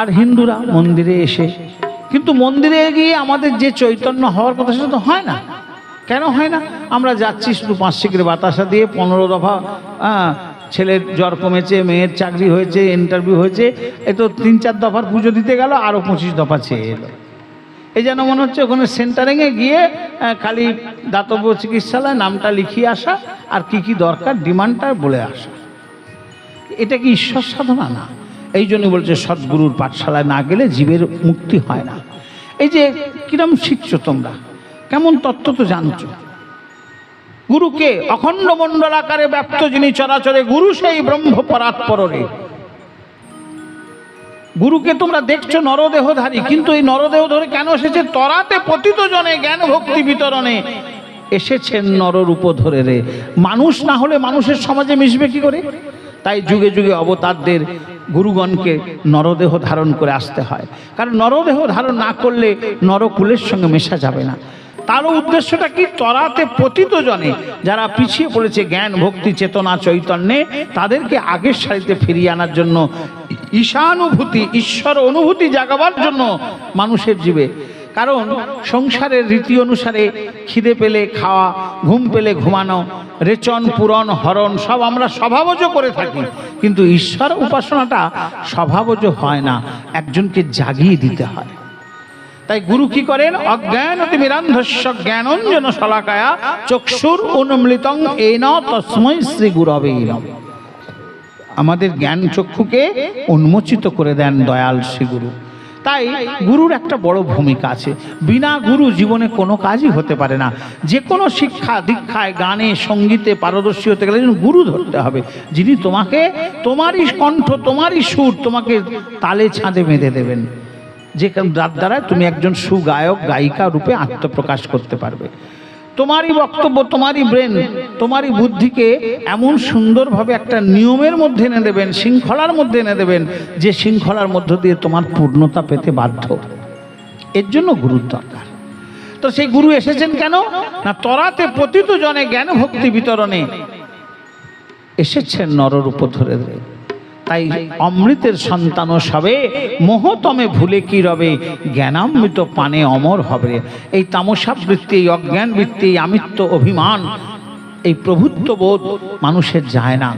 আর হিন্দুরা মন্দিরে এসে, কিন্তু মন্দিরে গিয়ে আমাদের যে চৈতন্য হওয়ার কথা সেটা তো হয় না। কেন হয় না? আমরা যাচ্ছি শুধু পাঁচ শিখরে বাতাসা দিয়ে, পনেরো দফা ছেলের জ্বর কমেছে, মেয়ের চাকরি হয়েছে ইন্টারভিউ হয়েছে, এ তো তিন চার দফার পুজো দিতে গেল আরও পঁচিশ দফা চেয়ে এলো। এই যেন মনে হচ্ছে ওখানে সেন্টারিংয়ে গিয়ে খালি দাতব্য চিকিৎসালয়, নামটা লিখিয়ে আসা, আর কি কি দরকার ডিমান্ডটা বলে আসা। এটা কি ঈশ্বর সাধনা? না। এই জন্য বলছে, সদ্গুরুর পাঠশালায় না গেলে জীবের মুক্তি হয় না। এই যে কিরম শিখছো তোমরা? কেমন তত্ত্ব তো জানছো? গুরুকে অখণ্ড মণ্ডল আকারে ব্যপ্ত যিনি চরাচরে, গুরু সেই ব্রহ্ম পরাৎপরে গুরুকে তোমরা দেখছ নরদেহধারী, কিন্তু এই নরদেহ ধরে কেন এসেছে? তরাতে পতিত জনে জ্ঞান ভক্তি বিতরণে। এসেছেন নররূপ ধরে রে। মানুষ না হলে মানুষের সমাজে মিশবে কি করে? তাই যুগে যুগে অবতারদের গুরুগণকে নরদেহ ধারণ করে আসতে হয়। কারণ নরদেহ ধারণ না করলে নরকুলের সঙ্গে মেশা যাবে না। তারও উদ্দেশ্যটা কি? তরাতে পতিত জনে যারা পিছিয়ে পড়েছে জ্ঞান, ভক্তি, চেতনা, চৈতন্যে, তাদেরকে আগের সারিতে ফিরিয়ে আনার জন্য ঈশানুভূতি, ঈশ্বর অনুভূতি জাগাবার জন্য মানুষের জীবে। কারণ সংসারের রীতি অনুসারে খিদে পেলে খাওয়া, ঘুম পেলে ঘুমানো রেচন পূরণ হরণ, সব আমরা স্বভাবজ করে থাকি। কিন্তু ঈশ্বর উপাসনাটা স্বভাবজ হয় না, একজনকে জাগিয়ে দিতে হয়। তাই গুরু কি করেন? অজ্ঞান অতি মিরান্ধস্য জ্ঞানঞ্জন শলাকায়া চক্ষুর উন্মৃতং এন তস্মৈ শ্রী গুরবে আমাদের জ্ঞান চক্ষুকে উন্মোচিত করে দেন দয়াল শ্রী গুরু তাই গুরুর একটা বড় ভূমিকা আছে। বিনা গুরু জীবনে কোনো কাজই হতে পারে না। যে কোনো শিক্ষা, দীক্ষায়, গানে, সঙ্গীতে, পারদর্শী হতে গেলে গুরু ধরতে হবে। যিনি তোমাকে, তোমারই কণ্ঠ, তোমারই সুর তোমাকে তালে ছাঁদে বেঁধে দেবেন। যে যার দ্বারা তুমি একজন সুগায়ক, গায়িকা রূপে আত্মপ্রকাশ করতে পারবে। তোমারই বক্তব্য, তোমারই ব্রেন, তোমারই বুদ্ধিকে এমন সুন্দরভাবে একটা নিয়মের মধ্যে এনে দেবেন, শৃঙ্খলার মধ্যে এনে দেবেন, যে শৃঙ্খলার মধ্য দিয়ে তোমার পূর্ণতা পেতে বাধ্য। এর জন্য গুরুর দরকার। তো সেই গুরু এসেছেন কেন? না, তরাতে পতিত জনে জ্ঞান ভক্তি বিতরণে। এসেছেন নররূপ ধরে ধরে। তাই অমৃতের সন্তান সবে, মোহতমে ভুলে কি রবে? জ্ঞানামৃত পানে অমর হবে। এই তামসা বৃত্তি এই অজ্ঞান বৃত্তি আমিত্ব অভিমান, এই প্রভুত্ববোধ মানুষের যায় না।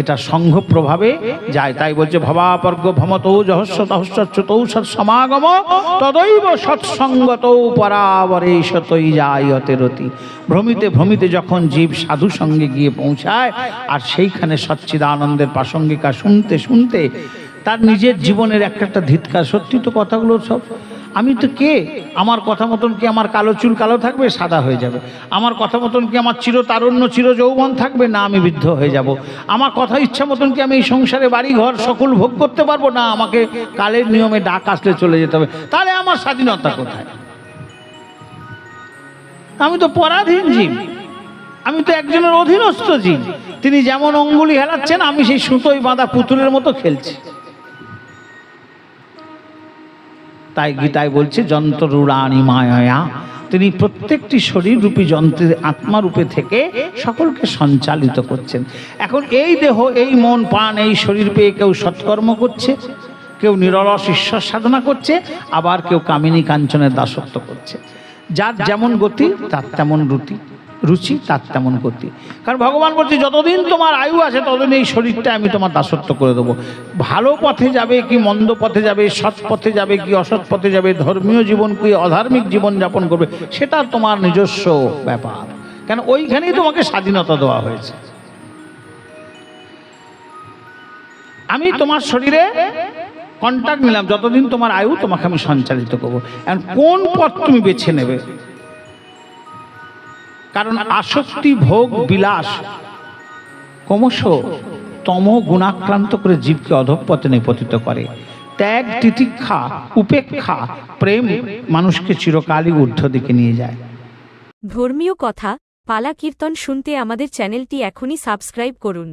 এটা সংঘ প্রভাবে যায়। তাই বলছে, ভবাপর্গ ভমত জহস্য তহস্যচ্যুতৌ সৎসমাগম তদৈব সৎসঙ্গতৌ পরাবরে সতই যায়তে রতি। ভ্রমিতে ভ্রমিতে যখন জীব সাধু সঙ্গে গিয়ে পৌঁছায়, আর সেইখানে সচ্চিদানন্দের প্রাসঙ্গিকা শুনতে শুনতে তার নিজের জীবনের একটা একটা ধিৎকার সত্যি তো কথাগুলো সব। আমি তো কে? আমার কথা মতন কি আমার কালো চুল কালো থাকবে? সাদা হয়ে যাবে। আমার কথা মতন কি আমার চির তারুণ্য চির যৌবন থাকবে? না, আমি বৃদ্ধ হয়ে যাব। আমার কথা ইচ্ছা মতন কি আমি এই সংসারে বাড়ি ঘর সকল ভোগ করতে পারব? না, আমাকে কালের নিয়মে ডাক আসলে চলে যেতে হবে। তাহলে আমার স্বাধীনতা কোথায়? আমি তো পরাধীন জীব। আমি তো একজনের অধীনস্থ জীব। তিনি যেমন অঙ্গুলি হেলাচ্ছেন, আমি সেই সুতোই বাঁধা পুতুলের মতো খেলছি। তাই গীতায় বলছে যন্ত্ররূঢ়ানি মায়া। তিনি প্রত্যেকটি শরীররূপী যন্ত্রের আত্মারূপে থেকে সকলকে সঞ্চালিত করছেন। এখন এই দেহ, এই মন, প্রাণ, এই শরীর পেয়ে কেউ সৎকর্ম করছে, কেউ নিরলস ঈশ্বর সাধনা করছে, আবার কেউ কামিনী কাঞ্চনের দাসত্ব করছে। যার যেমন গতি, তার তেমন রুতি রুচি, তার তেমন করতে কারণ ভগবান বলছে, যতদিন তোমার আয়ু আছে, ততদিন এই শরীরটা আমি তোমার দাসত্ব করে দেবো। ভালো পথে যাবে কি মন্দ পথে যাবে, সৎ পথে যাবে কি অসৎ পথে যাবে, ধর্মীয় জীবন কি অধার্মিক জীবন যাপন করবে, সেটা তোমার নিজস্ব ব্যাপার। কেন ওইখানেই তোমাকে স্বাধীনতা দেওয়া হয়েছে। আমি তোমার শরীরে কন্ট্যাক্ট নিলাম, যতদিন তোমার আয়ু, তোমাকে আমি সঞ্চালিত করব। এখন কোন পথ তুমি বেছে নেবে? কারণ আসক্তি, ভোগ, বিলাস ক্রমশ তম গুণাক্রান্ত করে জীবকে অধপথে নিপতিত করে। ত্যাগ, তিতিক্ষা, উপেক্ষা, প্রেম মানুষকে চিরকালই ঊর্ধ্ব দিকে নিয়ে যায়। ধর্মীয় কথা, পালা কীর্তন শুনতে আমাদের চ্যানেলটি এখনই সাবস্ক্রাইব করুন।